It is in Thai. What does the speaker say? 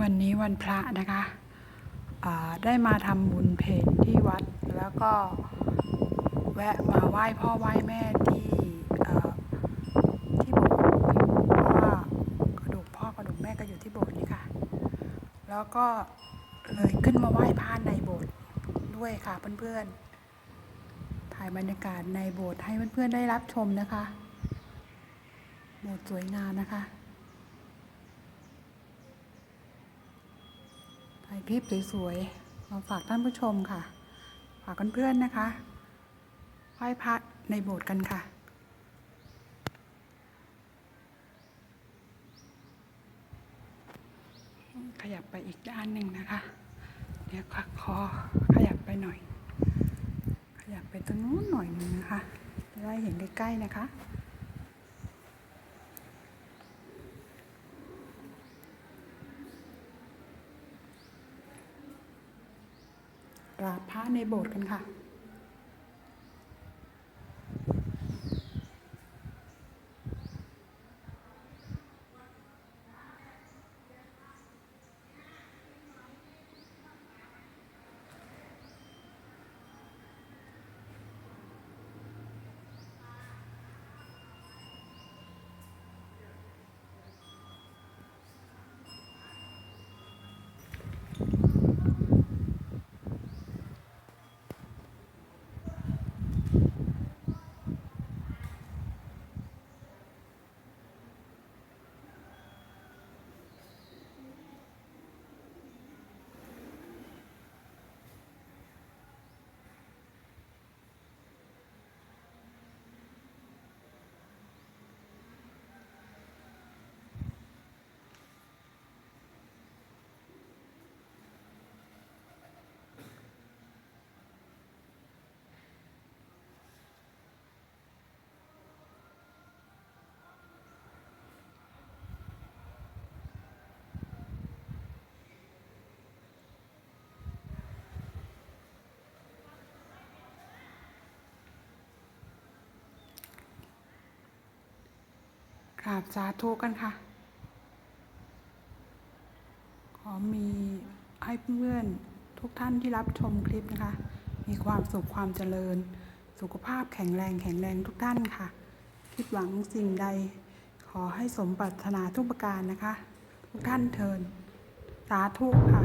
วันนี้วันพระนะคะได้มาทำบุญเพจที่วัด แล้วก็แวะมาไหว้พ่อไหว้แม่ที่ที่โบสถ์ว่ากระดูกพ่อกระดูกแม่ก็อยู่ที่โบสถ์นี่ค่ะ แล้วก็เลยขึ้นมาไหว้พระในโบสถ์ด้วยค่ะเพื่อนๆ ถ่ายบรรยากาศในโบสถ์ให้เพื่อนๆได้รับชมนะคะ โบสถ์สวยงามนะคะ ถ่าย คลิปสวยๆ มาฝากท่านผู้ชมค่ะ ฝากเพื่อนๆนะคะไหว้พระในโบสถ์กันค่ะ ขยับไปอีกด้านหนึ่งนะคะ เดี๋ยวค่ะคอขยับไปหน่อย ขยับไปตรงนู้นหน่อยนึงนะคะจะได้เห็นใกล้ๆนะคะ ราบพระในโบสถ์กันค่ะ กราบสาธุกันค่ะ ขอมีให้เพื่อนทุกท่านที่รับชมคลิปนะคะ มีความสุขความเจริญ สุขภาพแข็งแรงแข็งแรงทุกท่านค่ะ คิดหวังสิ่งใด ขอให้สมปรารถนาทุกประการนะคะ ทุกท่านเทิน สาธุค่ะ